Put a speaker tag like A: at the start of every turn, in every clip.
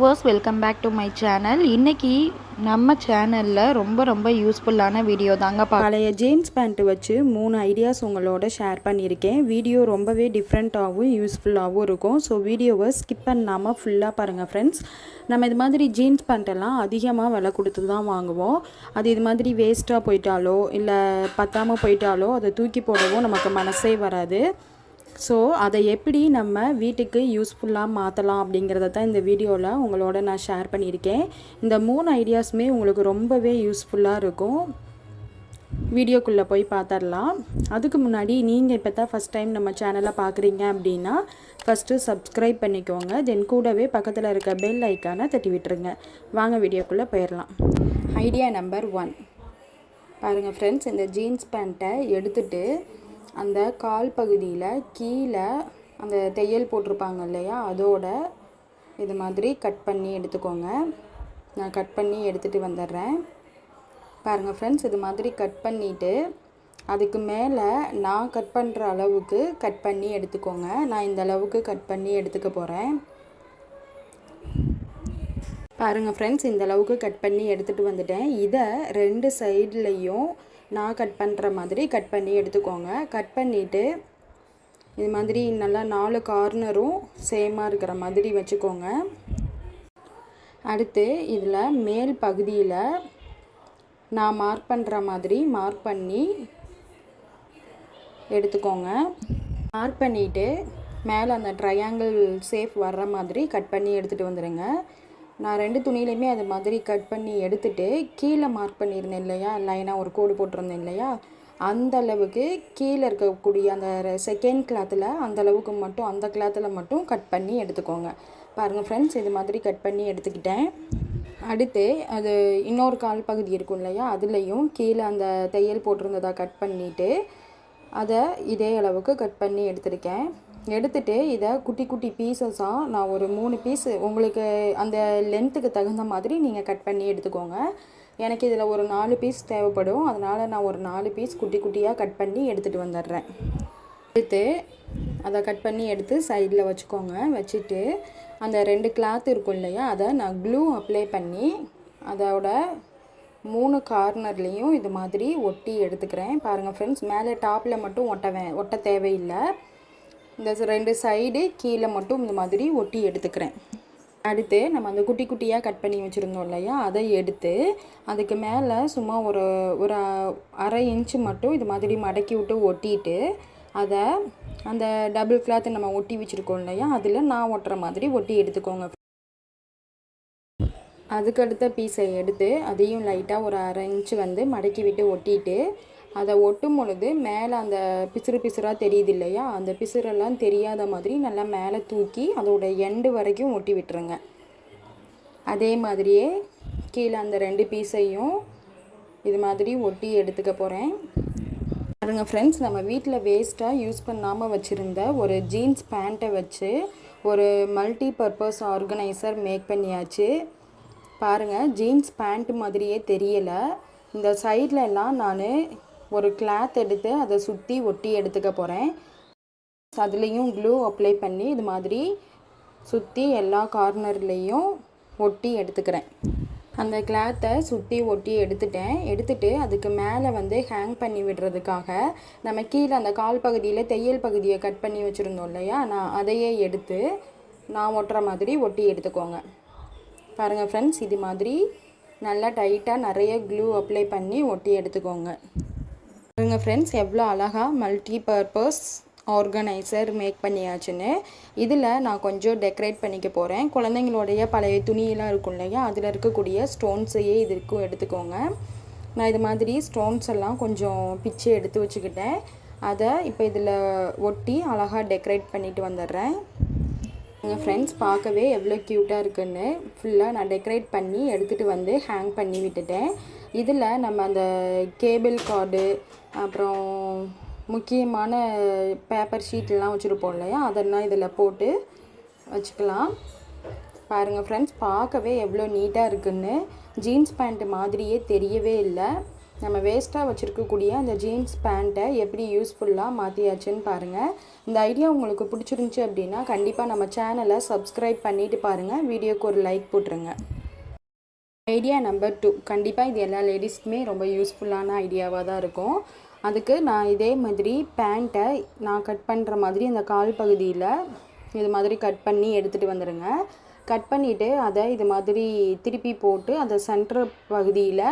A: Viewers welcome back to my channel இன்றைக்கி நம்ம சேனலில் ரொம்ப ரொம்ப யூஸ்ஃபுல்லான வீடியோ தாங்க
B: பழைய ஜீன்ஸ் பேண்ட்டு வச்சு மூணு ஐடியாஸ் உங்களோட ஷேர் பண்ணியிருக்கேன். வீடியோ ரொம்பவே டிஃப்ரெண்ட்டாகவும் யூஸ்ஃபுல்லாகவும் இருக்கும். ஸோ வீடியோவை ஸ்கிப் பண்ணாமல் ஃபுல்லாக பாருங்கள் ஃப்ரெண்ட்ஸ் நம்ம இது மாதிரி ஜீன்ஸ் பேண்ட்டெல்லாம் அதிகமாக விலை கொடுத்து தான் வாங்குவோம். அது இது மாதிரி வேஸ்ட்டாக போயிட்டாலோ இல்லை பத்தாமல் போயிட்டாலோ அதை தூக்கி போடவும் நமக்கு மனசே வராது. ஸோ அதை எப்படி நம்ம வீட்டுக்கு யூஸ்ஃபுல்லாக மாற்றலாம் அப்படிங்கிறத தான் இந்த வீடியோவில் உங்களோட நான் ஷேர் பண்ணியிருக்கேன். இந்த மூணு ஐடியாஸுமே உங்களுக்கு ரொம்பவே யூஸ்ஃபுல்லாக இருக்கும். வீடியோக்குள்ளே போய் பார்த்துடலாம் அதுக்கு முன்னாடி நீங்கள் இப்போ தான் ஃபஸ்ட் டைம் நம்ம சேனலை பார்க்குறீங்க அப்படின்னா ஃபஸ்ட்டு சப்ஸ்கிரைப் பண்ணிக்கோங்க. தென் கூடவே பக்கத்தில் இருக்க பெல் ஐக்கானை தட்டி விட்டுருங்க. வாங்க வீடியோக்குள்ளே போயிடலாம் ஐடியா நம்பர் ஒன் பாருங்கள் ஃப்ரெண்ட்ஸ் இந்த ஜீன்ஸ் பேண்ட்டை எடுத்துகிட்டு அந்த கால் பகுதியில் கீழே அந்த தையல் போட்டிருப்பாங்க இல்லையா? அதோட இது மாதிரி கட் பண்ணி எடுத்துக்கோங்க. நான் கட் பண்ணி எடுத்துகிட்டு வந்துடுறேன். பாருங்கள் ஃப்ரெண்ட்ஸ் இது மாதிரி கட் பண்ணிவிட்டு அதுக்கு மேலே நான் கட் பண்ணுற அளவுக்கு கட் பண்ணி எடுத்துக்கோங்க. நான் இந்த அளவுக்கு கட் பண்ணி எடுத்துக்க போகிறேன் பாருங்கள் ஃப்ரெண்ட்ஸ் இந்த அளவுக்கு கட் பண்ணி எடுத்துகிட்டு வந்துட்டேன். இதை ரெண்டு சைட்லேயும் நான் கட் பண்ணுற மாதிரி கட் பண்ணி எடுத்துக்கோங்க. கட் பண்ணிவிட்டு இது மாதிரி நல்லா நாலு கார்னரும் சேமாக இருக்கிற மாதிரி வச்சுக்கோங்க. அடுத்து இதில் மேல் பகுதியில் நான் மார்க் பண்ணுற மாதிரி மார்க் பண்ணி எடுத்துக்கோங்க. மார்க் பண்ணிவிட்டு மேலே அந்த ட்ரையாங்கிள் சேஃப் வர்ற மாதிரி கட் பண்ணி எடுத்துகிட்டு வந்துடுங்க நான் ரெண்டு துணியிலையுமே அது மாதிரி கட் பண்ணி எடுத்துட்டு கீழே மார்க் பண்ணியிருந்தேன் இல்லையா? லைனாக ஒரு கோடு போட்டிருந்தேன் இல்லையா? அந்த அளவுக்கு கீழே இருக்கக்கூடிய அந்த செகண்ட் கிளாத்தில் அந்த அளவுக்கு மட்டும் அந்த கிளாத்தில் மட்டும் கட் பண்ணி எடுத்துக்கோங்க. பாருங்கள் ஃப்ரெண்ட்ஸ் இது மாதிரி கட் பண்ணி எடுத்துக்கிட்டேன். அடுத்து அது இன்னொரு கால் பகுதி இருக்கும் இல்லையா? அதுலேயும் கீழே அந்த தையல் போட்டிருந்ததாக கட் பண்ணிவிட்டு அதை இதே அளவுக்கு கட் பண்ணி எடுத்திருக்கேன். எடுத்துகிட்டு இதை குட்டி குட்டி பீசஸாக நான் ஒரு மூணு பீஸ் உங்களுக்கு அந்த லென்த்துக்கு தகுந்த மாதிரி நீங்கள் கட் பண்ணி எடுத்துக்கோங்க. எனக்கு இதில் ஒரு நாலு பீஸ் தேவைப்படும். அதனால் நான் ஒரு நாலு பீஸ் குட்டி குட்டியாக கட் பண்ணி எடுத்துகிட்டு வந்துடுறேன். எடுத்து அதை கட் பண்ணி எடுத்து சைடில் வச்சுக்கோங்க. வச்சுட்டு அந்த ரெண்டு கிளாத் இருக்கும் இல்லையா அதை நான் க்ளூ அப்ளை பண்ணி அதோட மூணு கார்னர்லேயும் இது மாதிரி ஒட்டி எடுத்துக்கிறேன். பாருங்கள் ஃப்ரெண்ட்ஸ் மேலே டாப்பில் மட்டும் ஒட்டவேன் ஒட்ட தேவையில்லை. இந்த ரெண்டு சைடு கீழே மட்டும் இந்த மாதிரி ஒட்டி எடுத்துக்கிறேன். அடுத்து நம்ம அந்த குட்டி குட்டியாக கட் பண்ணி வச்சுருந்தோம் இல்லையா? அதை எடுத்து அதுக்கு மேலே சும்மா ஒரு ஒரு அரை இன்ச்சு மட்டும் இது மாதிரி மடக்கி விட்டு ஒட்டிட்டு அதை அந்த டபுள் கிளாத் நம்ம ஒட்டி வச்சுருக்கோம் இல்லையா? அதில் நான் ஒட்டுற மாதிரி ஒட்டி எடுத்துக்கோங்க. அதுக்கடுத்த பீஸை எடுத்து அதையும் லைட்டாக ஒரு அரை இன்ச்சு வந்து மடக்கி விட்டு ஒட்டிட்டு அதை ஒட்டும் பொழுது மேலே அந்த பிசுறு பிசுறாக தெரியுது இல்லையா அந்த பிசுறெல்லாம் தெரியாத மாதிரி நல்லா மேலே தூக்கி அதோட எண்டு வரைக்கும் ஒட்டி விட்டுருங்க. அதே மாதிரியே கீழே அந்த ரெண்டு பீஸையும் இது மாதிரி ஒட்டி எடுத்துக்க போகிறேன் பாருங்கள் ஃப்ரெண்ட்ஸ் நம்ம வீட்டில் வேஸ்ட்டாக யூஸ் பண்ணாமல் வச்சுருந்த ஒரு ஜீன்ஸ் பேண்ட்டை வச்சு ஒரு மல்டி பர்பஸ் ஆர்கனைசர் மேக் பண்ணியாச்சு. பாருங்கள் ஜீன்ஸ் பேண்ட் மாதிரியே தெரியலை. இந்த சைடில் எல்லாம் நான் ஒரு கிளாத் எடுத்து அதை சுற்றி ஒட்டி எடுத்துக்க போகிறேன் அதுலேயும் க்ளூ அப்ளை பண்ணி இது மாதிரி சுற்றி எல்லா கார்னர்லேயும் ஒட்டி எடுத்துக்கிறேன். அந்த கிளாத்தை சுற்றி ஒட்டி எடுத்துட்டேன். எடுத்துட்டு அதுக்கு மேலே வந்து ஹேங் பண்ணி விடுறதுக்காக நம்ம கீழே அந்த கால் பகுதியில் தையல் பகுதியை கட் பண்ணி வச்சுருந்தோம் இல்லையா? நான் அதையே எடுத்து நான் ஒட்டுற மாதிரி ஒட்டி எடுத்துக்கோங்க. பாருங்கள் ஃப்ரெண்ட்ஸ் இது மாதிரி நல்லா டைட்டாக நிறைய க்ளூ அப்ளை பண்ணி ஒட்டி எடுத்துக்கோங்க. பாருங்க ஃப்ரெண்ட்ஸ் எவ்வளோ அழகாக மல்டி பர்பஸ் ஆர்கனைசர் மேக் பண்ணியாச்சுன்னு. இதில் நான் கொஞ்சம் டெக்கரேட் பண்ணிக்க போகிறேன் குழந்தைங்களுடைய பழைய துணியெல்லாம் இருக்கும் இல்லையா? அதில் இருக்கக்கூடிய ஸ்டோன்ஸையே இதுக்கும் எடுத்துக்கோங்க. நான் இது மாதிரி ஸ்டோன்ஸ் எல்லாம் கொஞ்சம் பிச்சு எடுத்து வச்சுக்கிட்டேன். அதை இப்போ இதில் ஒட்டி அழகாக டெக்கரேட் பண்ணிட்டு வந்துடுறேன். எங்கள் ஃப்ரெண்ட்ஸ் பார்க்கவே எவ்வளோ க்யூட்டாக இருக்குன்னு. ஃபுல்லாக நான் டெக்கரேட் பண்ணி எடுத்துகிட்டு வந்து ஹேங் பண்ணி விட்டுட்டேன். இதில் நம்ம அந்த கேபிள் கார்டு அப்புறம் முக்கியமான பேப்பர் ஷீட்லாம் வச்சுருப்போம் இல்லையா? அதெல்லாம் இதில் போட்டு வச்சுக்கலாம். பாருங்கள் ஃப்ரெண்ட்ஸ் பார்க்கவே எவ்வளோ நீட்டாக இருக்குன்னு. ஜீன்ஸ் பேண்ட் மாதிரியே தெரியவே இல்லை. நம்ம வேஸ்ட்டாக வச்சுருக்கக்கூடிய அந்த ஜீன்ஸ் பேண்ட்டை எப்படி யூஸ்ஃபுல்லாக மாற்றியாச்சுன்னு பாருங்கள் இந்த ஐடியா உங்களுக்கு பிடிச்சிருந்துச்சி அப்படின்னா கண்டிப்பாக நம்ம சேனலை சப்ஸ்கிரைப் பண்ணிவிட்டு பாருங்கள் வீடியோக்கு ஒரு லைக் போட்டுருங்க. ஐடியா நம்பர் டூ கண்டிப்பாக இது எல்லா லேடிஸ்க்குமே ரொம்ப யூஸ்ஃபுல்லான ஐடியாவாக தான் இருக்கும். அதுக்கு நான் இதே மாதிரி பேண்ட்டை நான் கட் பண்ணுற மாதிரி அந்த கால் பகுதியில் இது மாதிரி கட் பண்ணி எடுத்துகிட்டு வந்துடுங்க கட் பண்ணிவிட்டு அதை இது மாதிரி திருப்பி போட்டு அந்த சென்ட்ரு பகுதியில்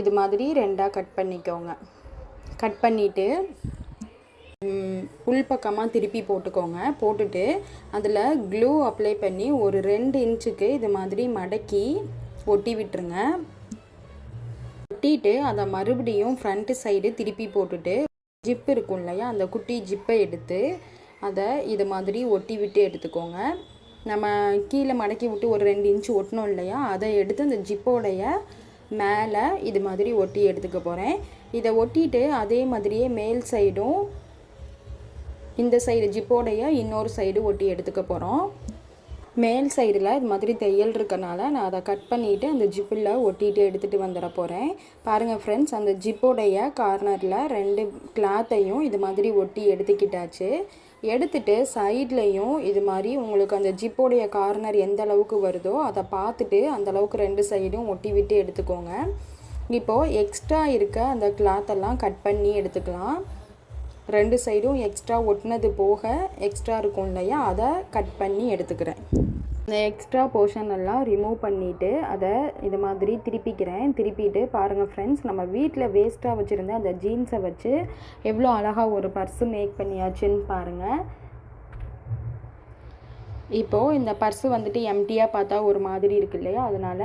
B: இது மாதிரி ரெண்டாக கட் பண்ணிக்கோங்க. கட் பண்ணிவிட்டு உள் பக்கமாக திருப்பி போட்டுக்கோங்க. போட்டுட்டு அதில் க்ளூ அப்ளை பண்ணி ஒரு ரெண்டு இன்ச்சுக்கு இது மாதிரி மடக்கி ஒட்டி விட்டுருங்க ஒட்டிட்டு அதை மறுபடியும் ஃப்ரண்ட்டு சைடு திருப்பி போட்டுட்டு ஜிப் இருக்கும் இல்லையா அந்த குட்டி ஜிப்பை எடுத்து அதை இது மாதிரி ஒட்டி விட்டு எடுத்துக்கோங்க. நம்ம கீழே மடக்கி விட்டு ஒரு ரெண்டு இன்ச்சு ஒட்டினோம் இல்லையா அதை எடுத்து அந்த ஜிப்போடைய மேலே இது மாதிரி ஒட்டி எடுத்துக்க போகிறேன் இதை ஒட்டிட்டு அதே மாதிரியே மேல் சைடும் இந்த சைடு ஜிப்போடைய இன்னொரு சைடு ஒட்டி எடுத்துக்க போகிறோம் மேல் சைடில் இது மாதிரி தையல் இருக்கனால நான் அதை கட் பண்ணிவிட்டு அந்த ஜிப்பில் ஒட்டிட்டு எடுத்துகிட்டு வந்துட போகிறேன் பாருங்கள் ஃப்ரெண்ட்ஸ் அந்த ஜிப்போடைய கார்னரில் ரெண்டு கிளாத்தையும் இது மாதிரி ஒட்டி எடுத்துக்கிட்டாச்சு. எடுத்துட்டு சைட்லேயும் இது மாதிரி உங்களுக்கு அந்த ஜிப்போடைய கார்னர் எந்த அளவுக்கு வருதோ அதை பார்த்துட்டு அந்த அளவுக்கு ரெண்டு சைடும் ஒட்டி விட்டு எடுத்துக்கோங்க. இப்போது எக்ஸ்ட்ரா இருக்க அந்த கிளாத்தெல்லாம் கட் பண்ணி எடுத்துக்கலாம். ரெண்டு சைடும் எக்ஸ்ட்ரா ஒட்டினது போக எக்ஸ்ட்ரா இருக்கும் இல்லையா? அதை கட் பண்ணி எடுத்துக்கிறேன். இந்த எக்ஸ்ட்ரா போர்ஷன் எல்லாம் ரிமூவ் பண்ணிவிட்டு அதை இது மாதிரி திருப்பிக்கிறேன். திருப்பிட்டு பாருங்கள் ஃப்ரெண்ட்ஸ் நம்ம வீட்டில் வேஸ்ட்டாக வச்சுருந்த அந்த ஜீன்ஸை வச்சு எவ்வளோ அழகாக ஒரு பர்ஸு மேக் பண்ணியாச்சுன்னு பாருங்கள் இப்போது இந்த பர்ஸு வந்துட்டு எம்டியாக பார்த்தா ஒரு மாதிரி இருக்கு இல்லையா? அதனால்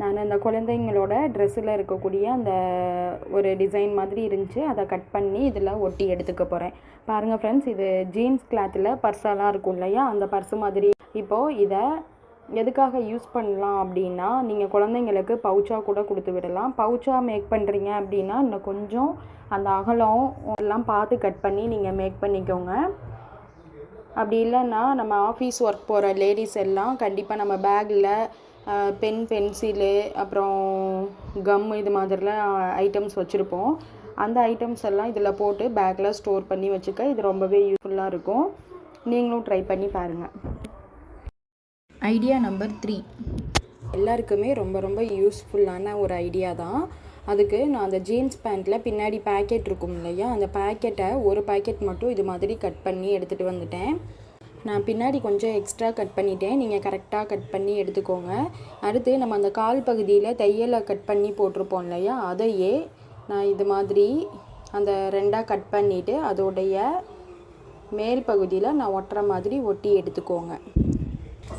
B: நான் அந்த குழந்தைங்களோட ட்ரெஸ்ஸில் இருக்கக்கூடிய அந்த ஒரு டிசைன் மாதிரி இருந்துச்சு. அதை கட் பண்ணி இதில் ஒட்டி எடுத்துக்க போகிறேன் பாருங்கள் ஃப்ரெண்ட்ஸ் இது ஜீன்ஸ் கிளாத்தில் பர்ஸெல்லாம் இருக்கும் இல்லையா? அந்த பர்ஸு மாதிரி. இப்போது இதை எதுக்காக யூஸ் பண்ணலாம் அப்படின்னா நீங்கள் குழந்தைங்களுக்கு பவுச்சாக கூட கொடுத்து விடலாம். பவுச்சாக மேக் பண்ணுறீங்க அப்படின்னா இன்னும் கொஞ்சம் அந்த அகலம் எல்லாம் பார்த்து கட் பண்ணி நீங்கள் மேக் பண்ணிக்கோங்க. அப்படி இல்லைன்னா நம்ம ஆஃபீஸ் ஒர்க் போகிற லேடிஸ் எல்லாம் கண்டிப்பாக நம்ம பேக்கில் பென் பென்சிலு அப்புறம் கம் இது மாதிரிலாம் ஐட்டம்ஸ் வச்சுருப்போம். அந்த ஐட்டம்ஸ் எல்லாம் இதில் போட்டு பேக்கில் ஸ்டோர் பண்ணி வச்சுக்க இது ரொம்பவே யூஸ்ஃபுல்லாக இருக்கும். நீங்களும் ட்ரை பண்ணி பாருங்கள்
A: ஐடியா நம்பர் த்ரீ.
B: எல்லாருக்குமே ரொம்ப ரொம்ப யூஸ்ஃபுல்லான ஒரு ஐடியா தான். அதுக்கு நான் அந்த ஜீன்ஸ் பேண்ட்டில் பின்னாடி பேக்கெட் இருக்கும் இல்லையா? அந்த பேக்கெட்டை ஒரு பேக்கெட் மட்டும் இது மாதிரி கட் பண்ணி எடுத்துகிட்டு வந்துட்டேன். நான் பின்னாடி கொஞ்சம் எக்ஸ்ட்ரா கட் பண்ணிட்டேன். நீங்கள் கரெக்டாக கட் பண்ணி எடுத்துக்கோங்க. அடுத்து நம்ம அந்த கால் பகுதியில் தையலை கட் பண்ணி போட்டிருப்போம் இல்லையா? அதையே நான் இது மாதிரி அந்த ரெண்டாக கட் பண்ணிவிட்டு அதோடைய மேல் பகுதியில் நான் ஒட்டுற மாதிரி ஒட்டி எடுத்துக்கோங்க.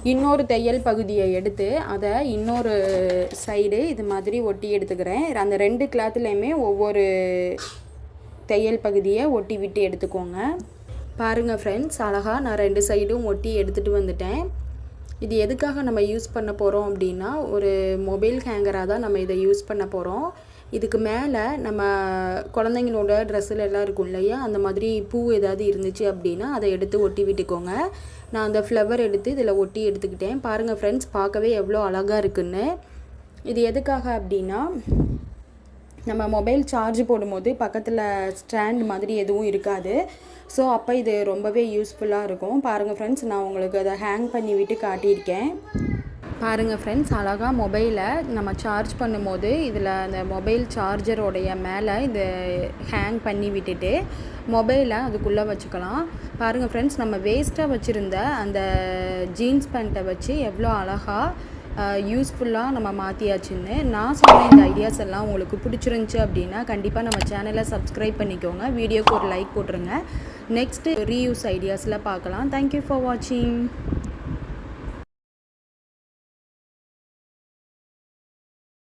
B: இன்னொரு தையல் பகுதியை எடுத்து அதை இன்னொரு சைடு இது மாதிரி ஒட்டி எடுத்துக்கிறேன். அந்த ரெண்டு கிளாத்துலேயுமே ஒவ்வொரு தையல் பகுதியை ஒட்டி விட்டு எடுத்துக்கோங்க. பாருங்கள் ஃப்ரெண்ட்ஸ் அழகாக நான் ரெண்டு சைடும் ஒட்டி எடுத்துகிட்டு வந்துட்டேன். இது எதுக்காக நம்ம யூஸ் பண்ண போகிறோம் அப்படின்னா ஒரு மொபைல் ஹேங்கராக தான் நம்ம இதை யூஸ் பண்ண போகிறோம் இதுக்கு மேலே நம்ம குழந்தைங்களோட ட்ரெஸ்ஸில் எல்லாம் இருக்கும் இல்லையா அந்த மாதிரி பூ ஏதாவது இருந்துச்சு அப்படின்னா அதை எடுத்து ஒட்டி விட்டுக்கோங்க. நான் அந்த ஃப்ளவர் எடுத்து இதில் ஒட்டி எடுத்துக்கிட்டேன். பாருங்கள் ஃப்ரெண்ட்ஸ் பார்க்கவே எவ்வளோ அழகாக இருக்குன்னு. இது எதுக்காக அப்படின்னா நம்ம மொபைல் சார்ஜ் போடும்போது பக்கத்தில் ஸ்டாண்ட் மாதிரி எதுவும் இருக்காது. ஸோ அப்போ இது ரொம்பவே யூஸ்ஃபுல்லாக இருக்கும். பாருங்கள் ஃப்ரெண்ட்ஸ் நான் உங்களுக்கு அதை ஹேங் பண்ணி விட்டு காட்டியிருக்கேன். பாருங்கள் ஃப்ரெண்ட்ஸ் அழகாக மொபைலை நம்ம சார்ஜ் பண்ணும்போது இதில் அந்த மொபைல் சார்ஜரோடைய மேலே இது ஹேங் பண்ணி விட்டுட்டு மொபைலை அதுக்குள்ளே வச்சுக்கலாம். பாருங்கள் ஃப்ரெண்ட்ஸ் நம்ம வேஸ்ட்டாக வச்சுருந்த அந்த ஜீன்ஸ் பேண்ட்டை வச்சு எவ்வளோ அழகாக யூஸ்ஃபுல்லாக நம்ம மாற்றியாச்சுன்னு நான் சொன்ன இந்த ஐடியாஸ் எல்லாம் உங்களுக்கு பிடிச்சிருந்துச்சி அப்படின்னா கண்டிப்பாக நம்ம சேனலை சப்ஸ்கிரைப் பண்ணிக்கோங்க. வீடியோக்கு ஒரு லைக் போட்டுருங்க. நெக்ஸ்ட்டு ரீயூஸ் ஐடியாஸில் பார்க்கலாம். தேங்க்யூ ஃபார் வாட்சிங்